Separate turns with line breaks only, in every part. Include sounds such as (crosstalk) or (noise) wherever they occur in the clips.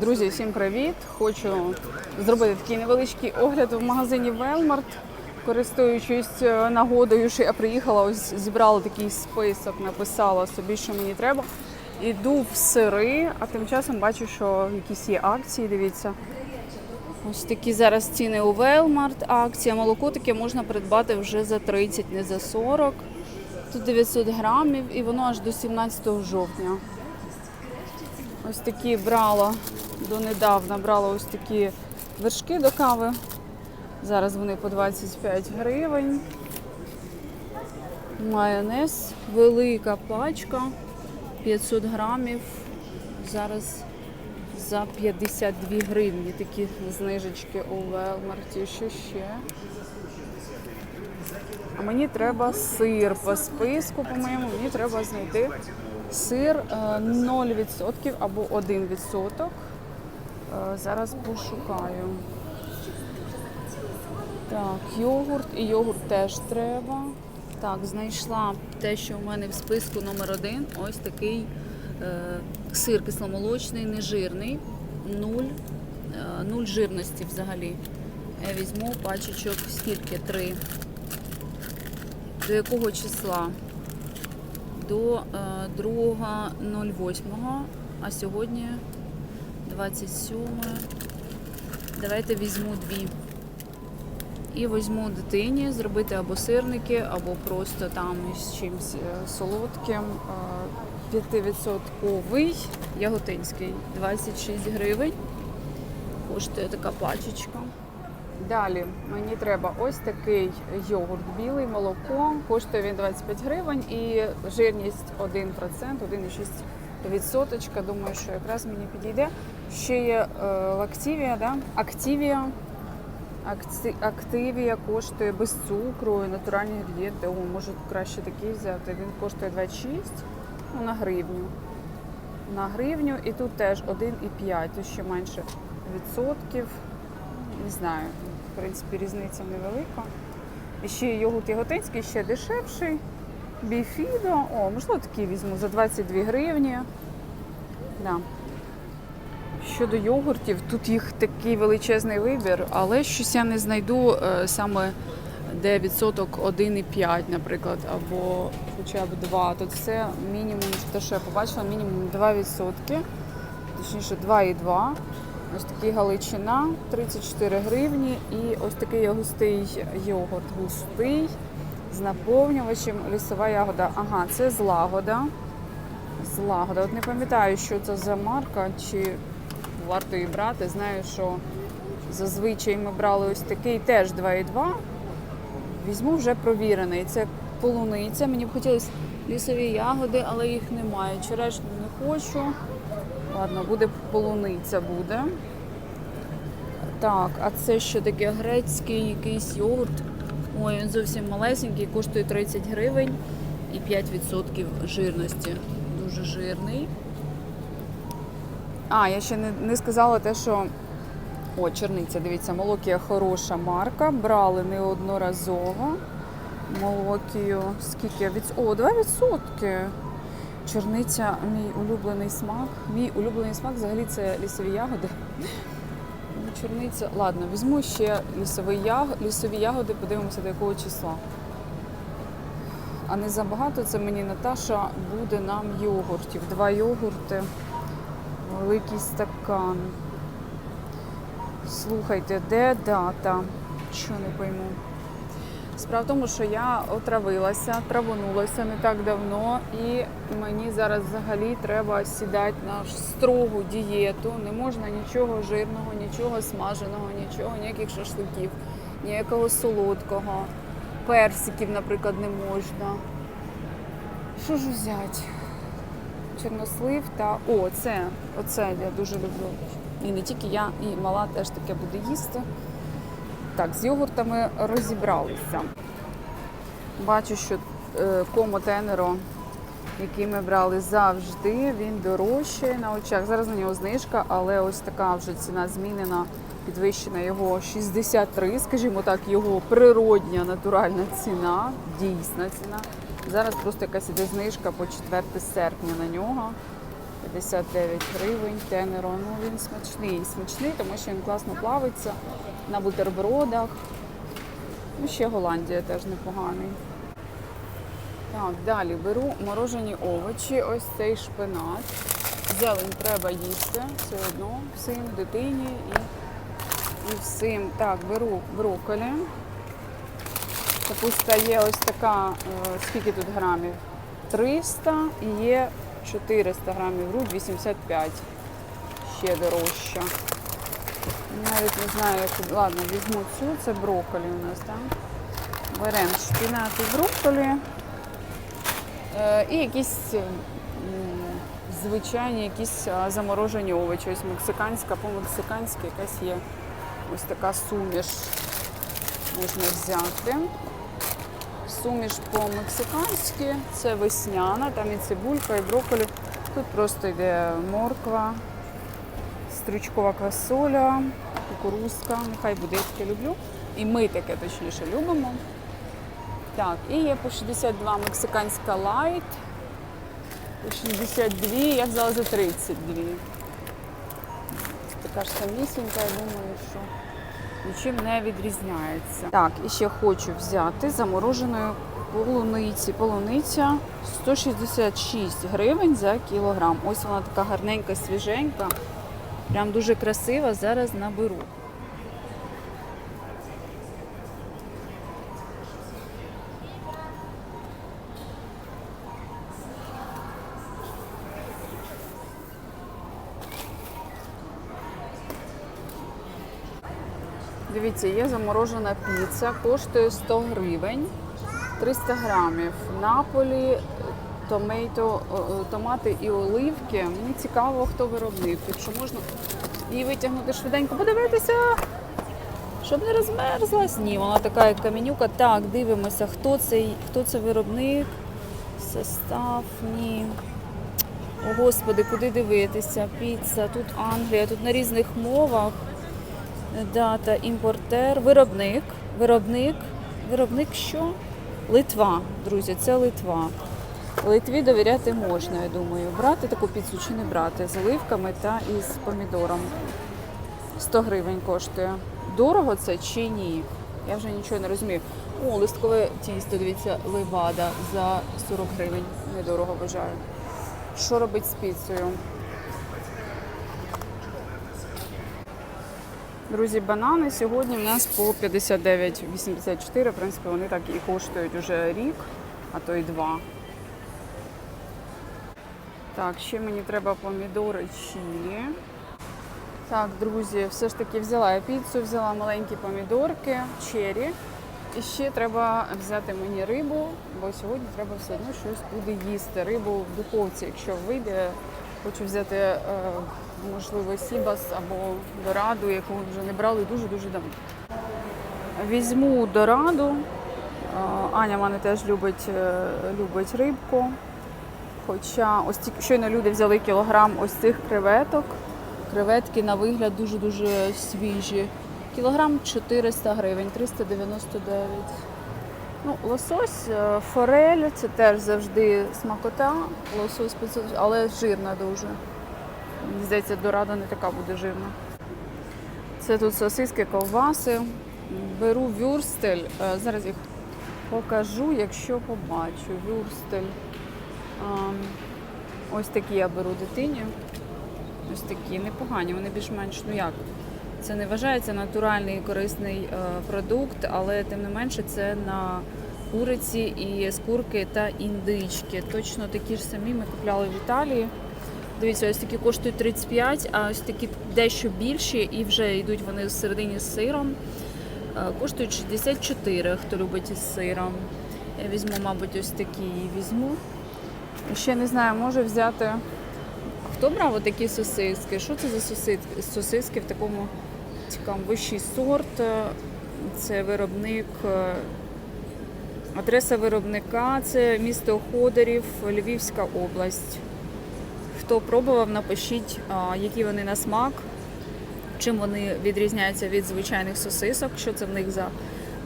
Друзі, всім привіт! Хочу зробити такий невеличкий огляд в магазині Велмарт. Користуючись е, нагодою, що я приїхала, ось зібрала такий список, написала собі, що мені треба. Іду в сири, а тим часом бачу, що якісь є акції. Дивіться. Ось такі зараз ціни у Велмарт. Акція молоко таке можна придбати вже за 30, не за 40. Тут 900 грамів і воно аж до 17 жовтня. Ось такі брала донедавна брала ось такі вершки до кави. Зараз вони по 25 гривень. Майонез, велика пачка, 500 грамів. Зараз за 52 гривні. Такі знижечки у Велмарті. Що ще? А мені треба сир по списку, по-моєму, мені треба знайти сир е, 0% або 1%. Е, Зараз пошукаю. Так, йогурт і йогурт теж треба. Так, знайшла те, що в мене в списку номер один. Ось такий е, сир кисломолочний, нежирний, нуль, е, нуль жирності взагалі. Я візьму пачечок скільки? Три. До якого числа? До е, 2.08, а сьогодні 27. Давайте візьму дві. І візьму дитині зробити або сирники, або просто там з чимось е, солодким. Е, 5% яготинський 26 гривень. Коштує така пачечка. Далі мені треба ось такий йогурт білий, молоко. Коштує він 25 гривень і жирність 1%, 1,6%. Думаю, що якраз мені підійде. Ще є е, лактивія, да? активія. Активія коштує без цукру натуральні інгредієнти. О, можу краще такий взяти. Він коштує 26 ну, на гривню. На гривню і тут теж 1,5, тут ще менше відсотків. Не знаю, в принципі, різниця невелика. І ще йогурт яготинський, ще дешевший. Біфідо. О, можливо, такий візьму за 22 гривні. Да. Щодо йогуртів, тут їх такий величезний вибір, але щось я не знайду е, саме де відсоток 1,5, наприклад, або хоча б 2. Тут все мінімум, те, що я побачила, мінімум 2 відсотки, точніше 2,2. Ось такий галичина 34 гривні. І ось такий густий йогурт густий з наповнювачем лісова ягода. Ага, це злагода. Злагода. От не пам'ятаю, що це за марка, чи варто її брати. Знаю, що зазвичай ми брали ось такий теж 2,2. Візьму вже провірений. Це полуниця. Мені б хотілося лісові ягоди, але їх немає. Черешню не хочу. Ладно, буде полуниця буде. Так, а це що таке грецький якийсь йогурт. Ой, він зовсім малесенький, коштує 30 гривень і 5% жирності. Дуже жирний. А, я ще не, не сказала те, що. О, черниця, дивіться, Молокія хороша марка. Брали неодноразово. Молокію, скільки? Від... О, 2%. Чорниця мій улюблений смак. Мій улюблений смак взагалі це лісові ягоди. Ну, Чорниця. Ладно, візьму ще лісові, яг... лісові ягоди, подивимося до якого числа. А не забагато це мені Наташа буде нам йогуртів. Два йогурти, великий стакан. Слухайте, де дата? Що не пойму. Справа в тому, що я отравилася, травонулася не так давно, і мені зараз взагалі треба сідати на строгу дієту. Не можна нічого жирного, нічого смаженого, нічого, ніяких шашликів, ніякого солодкого, персиків, наприклад, не можна. Що ж взяти? Чорнослив та. О, це, оце я дуже люблю. І не тільки я, і мала теж таке буде їсти. Так, з йогуртами розібралися. Бачу, що е, комо тенеро, який ми брали завжди, він дорожчий на очах. Зараз на нього знижка, але ось така вже ціна змінена, підвищена його 63, скажімо так, його природня натуральна ціна, дійсна ціна. Зараз просто якась іде знижка по 4 серпня на нього. 59 гривень. Тенеро. Ну він смачний. Смачний, тому що він класно плавиться на бутербродах. Ну, ще Голландія теж непоганий. Так, далі беру морожені овочі, ось цей шпинат. Зелень треба їсти все одно, всім, дитині і, і всім. Так, беру брокколі. Капуста є ось така, е, скільки тут грамів? 300 і є 400 грамів, грудь 85. Ще дорожча. Навіть не знаю, як. Ладно, візьму цю, це брокколі у нас, так? Беремо шпинат і брокколі. Е, І якісь звичайні якісь заморожені овочі. Ось мексиканська, по-мексиканськи якась є ось така суміш можна взяти. Суміш по-мексиканськи, це весняна, там і цибулька, і брокколі. Тут просто йде морква, стручкова квасоля, кукурузка. Нехай буде, я таке люблю. І ми таке точніше любимо. Так, і є по 62 мексиканська лайт. По 62, я взяла за 32. Така ж самісінька, я думаю, що нічим не відрізняється. Так, і ще хочу взяти замороженої полуниці. Полуниця 166 гривень за кілограм. Ось вона така гарненька, свіженька. Прям дуже красива. Зараз наберу. Дивіться, є заморожена піца, коштує 100 гривень, 300 грамів. Наполі, томейто, о, о, томати і оливки. Мені цікаво, хто виробник. Якщо можна її витягнути швиденько, подивитися, щоб не розмерзлась. Ні, вона така як каменюка. Так, дивимося, хто це, хто це виробник, состав, ні. О, Господи, куди дивитися? Піца, тут Англія, тут на різних мовах. Дата, імпортер, виробник. Виробник. Виробник що? Литва, друзі, це Литва. Литві довіряти можна, я думаю. Брати таку піцу чи не брати з оливками та із помідором. 100 гривень коштує. Дорого це чи ні? Я вже нічого не розумію. О, листкове тісто, дивіться, левада за 40 гривень. Недорого вважаю. Що робить з піцею? Друзі, банани сьогодні в нас по 59,84. В принципі, вони так і коштують уже рік, а то й два. Так, ще мені треба помідори чилі. Так, друзі, все ж таки взяла я піцу, взяла маленькі помідорки, чері. І ще треба взяти мені рибу, бо сьогодні треба все одно щось буде їсти. Рибу в духовці, якщо вийде, хочу взяти, е, можливо, сібас або дораду, яку вже не брали дуже-дуже давно. Візьму дораду. Аня в мене теж любить, е, любить рибку. Хоча ось тільки щойно люди взяли кілограм ось цих креветок. Креветки на вигляд дуже-дуже свіжі. Кілограм 400 гривень, 399. Ну, лосось, е, форель це теж завжди смакота. Лосось, але жирна дуже. Мені здається, дорада не така буде жирна. Це тут сосиски, ковбаси. Беру вюрстель. Е, Зараз їх покажу, якщо побачу. Вюрстель. Ось такі я беру дитині. Ось такі непогані, вони більш-менш, ну як. Це не вважається натуральний корисний е, продукт, але тим не менше це на куриці і скурки та індички. Точно такі ж самі ми купляли в Італії. Дивіться, ось такі коштують 35, а ось такі дещо більші і вже йдуть вони всередині з сиром. Е, Коштують 64, хто любить із сиром. Я візьму, мабуть, ось такі і візьму. Ще не знаю, може взяти. Хто брав отакі сосиски? Що це за сосиски? Сосиски в такому цікавому вищий сорт. Е, Це виробник. е, Адреса виробника це місто Ходорів, Львівська область. Хто пробував, напишіть, які вони на смак, чим вони відрізняються від звичайних сосисок, що це в них за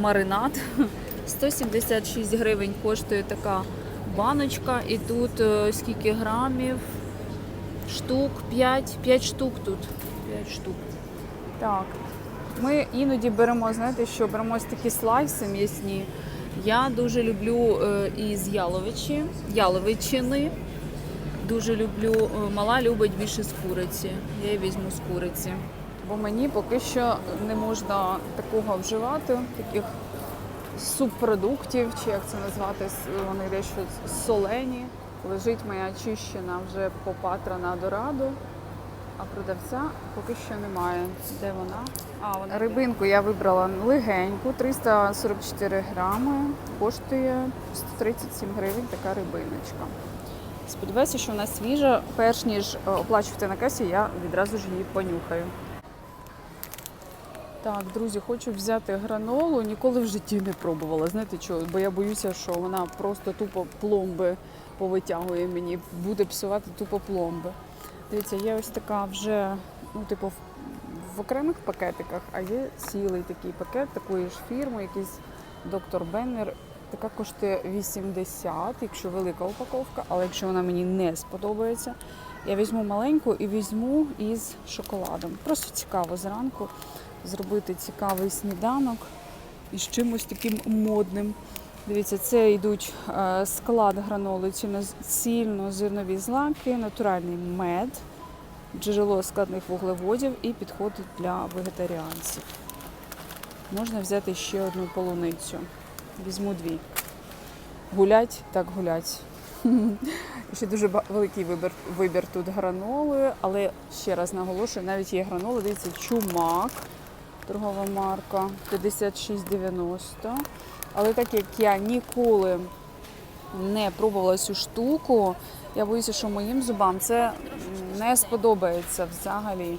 маринад. (laughs) 176 гривень коштує така баночка, і тут е, скільки грамів? штук 5, 5 штук тут. 5 штук. Так. Ми іноді беремо, знаєте, що беремо ось такі слайси м'ясні. Я дуже люблю е, із яловичі, яловичини. Дуже люблю. е, Мала любить більше з куриці. Я її візьму з куриці. Бо мені поки що не можна такого вживати, таких субпродуктів, чи як це назвати, вони дещо солені. Лежить моя очищена вже попатрана дораду, а продавця поки що немає. Де вона? А, вона рибинку я вибрала легеньку, 344 грами, коштує 137 гривень така рибиночка. Сподіваюся, що вона свіжа. Перш ніж е, оплачувати на касі, я відразу ж її понюхаю. Так, друзі, хочу взяти гранолу. Ніколи в житті не пробувала. Знаєте чого? Бо я боюся, що вона просто тупо пломби повитягує мені, буде псувати тупо пломби. Дивіться, є ось така вже, ну, типу, в, окремих пакетиках, а є цілий такий пакет такої ж фірми, якийсь доктор Беннер. Така коштує 80, якщо велика упаковка, але якщо вона мені не сподобається, я візьму маленьку і візьму із шоколадом. Просто цікаво зранку зробити цікавий сніданок із чимось таким модним. Дивіться, це йдуть е, склад граноли, цільнозернові злаки, натуральний мед, джерело складних вуглеводів і підходить для вегетаріанців. Можна взяти ще одну полуницю. Візьму дві. Гулять, так гулять. (laughs) Ще дуже великий вибір, вибір тут граноли, але ще раз наголошую, навіть є граноли, дивіться, чумак, торгова марка 56,90. Але так як я ніколи не пробувала цю штуку, я боюся, що моїм зубам це не сподобається взагалі.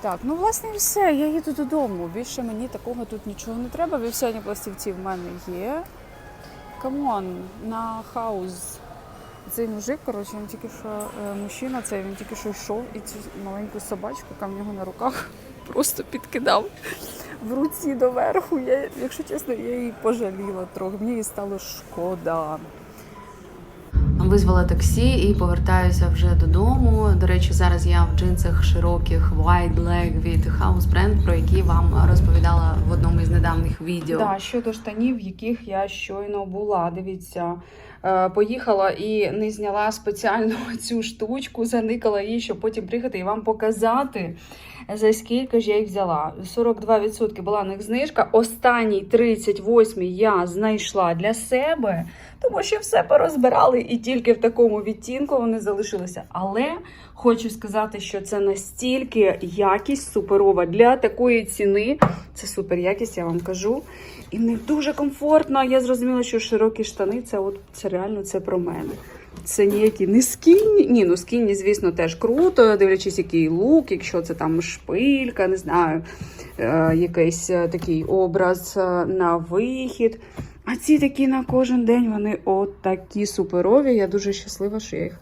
Так, ну власне і все. Я їду додому. Більше мені такого тут нічого не треба. Вівсяні пластівці в мене є. Камон, на хаус. Цей мужик, коротше, він тільки що е, мужчина, цей він тільки що йшов і цю маленьку собачку, яка в нього на руках, (laughs) просто підкидав в руці доверху. Я, якщо чесно, я її пожаліла трохи. Мені її стало шкода.
Визвала таксі і повертаюся вже додому. До речі, зараз я в джинсах широких White Leg від House Brand, про які вам розповідала в одному із недавніх відео.
Да, щодо штанів, яких я щойно була. Дивіться, е, поїхала і не зняла спеціально (laughs) цю штучку, заникала її, щоб потім приїхати і вам показати, за скільки ж я їх взяла. 42% була на них знижка. Останній 38 я знайшла для себе, тому що все порозбирали і тільки в такому відтінку вони залишилися. Але хочу сказати, що це настільки якість суперова для такої ціни. Це супер якість, я вам кажу. І в них дуже комфортно. Я зрозуміла, що широкі штани це от це реально це про мене. Це ніякі не скінні. Ні, ну скінні, звісно, теж круто, дивлячись, який лук, якщо це там шпилька, не знаю, е, якийсь е, такий образ е, на вихід. А ці такі на кожен день, вони от такі суперові. Я дуже щаслива, що я їх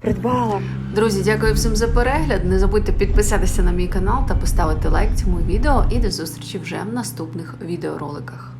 придбала.
Друзі, дякую всім за перегляд. Не забудьте підписатися на мій канал та поставити лайк цьому відео. І до зустрічі вже в наступних відеороликах.